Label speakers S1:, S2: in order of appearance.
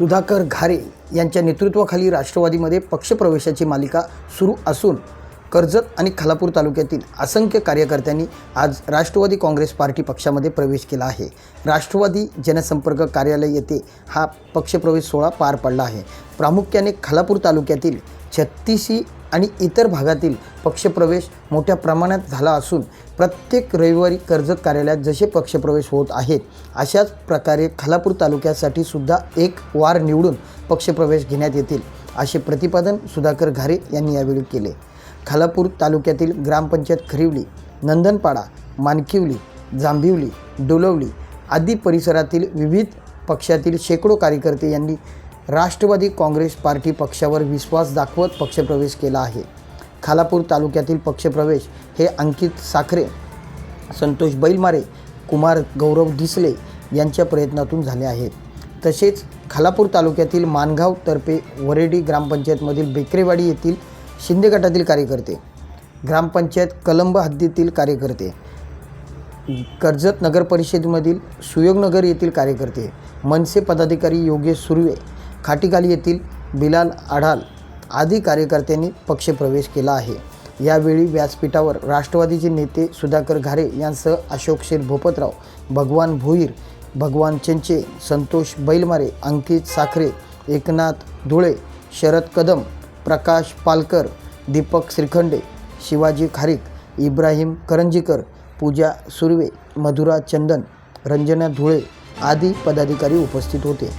S1: सुधाकर घारे यांच्या नेतृत्वाखाली राष्ट्रवादीमध्ये पक्षप्रवेशाची मालिका सुरू असून कर्जत आणि खालापूर तालुक्यातील असंख्य कार्यकर्त्यांनी आज राष्ट्रवादी काँग्रेस पार्टी पक्षामध्ये प्रवेश केला आहे. राष्ट्रवादी जनसंपर्क कार्यालय येथे हा पक्षप्रवेश सोहळा पार पडला आहे. प्रामुख्याने खालापूर तालुक्यातील छत्तीसी आणि इतर भागातील पक्षप्रवेश मोठ्या प्रमाणात झाला असून प्रत्येक रविवारी कर्जत कार्यालयात जसे पक्षप्रवेश होत आहेत अशाच प्रकारे खालापूर तालुक्यासाठी सुद्धा एक वार निवडून पक्षप्रवेश घेण्यात येतील असे प्रतिपादन सुधाकर घारे यांनी यावेळी केले. खालापूर तालुक्यातील ग्रामपंचायत खरिवली नंदनपाडा मानकिवली जांभिवली डोलवली आदी परिसरातील विविध पक्षातील शेकडो कार्यकर्ते यांनी राष्ट्रवादी काँग्रेस पार्टी पक्षावर विश्वास दाखवत पक्षप्रवेश केला आहे. खालापूर तालुक्यातील पक्षप्रवेश हे अंकित साखरे संतोष बैलमारे कुमार गौरव दिसले यांच्या प्रयत्नातून झाले आहेत. तसेच खालापूर तालुक्यातील मानगाव तर्फे वरेडी ग्रामपंचायतमधील बेकरेवाडी येथील शिंदे गटातील कार्यकर्ते ग्रामपंचायत कलंब हद्दीतील कार्यकर्ते कर्जत नगर परिषदेमधील सुयोगनगर येथील कार्यकर्ते मनसे पदाधिकारी योगेश सुर्वे खाटीखाली येथील बिलाल आढाल आदी कार्यकर्त्यांनी पक्षप्रवेश केला आहे. यावेळी व्यासपीठावर राष्ट्रवादीचे नेते सुधाकर घारे यांसह अशोक शेठ भोपतराव भगवान भोईर भगवान चंचे संतोष बैलमारे अंकित साखरे एकनाथ धुळे शरद कदम प्रकाश पालकर दीपक श्रीखंडे शिवाजी खारीक इब्राहिम करंजीकर पूजा सुर्वे मधुरा चंदन रंजना धुळे आदी पदाधिकारी उपस्थित होते.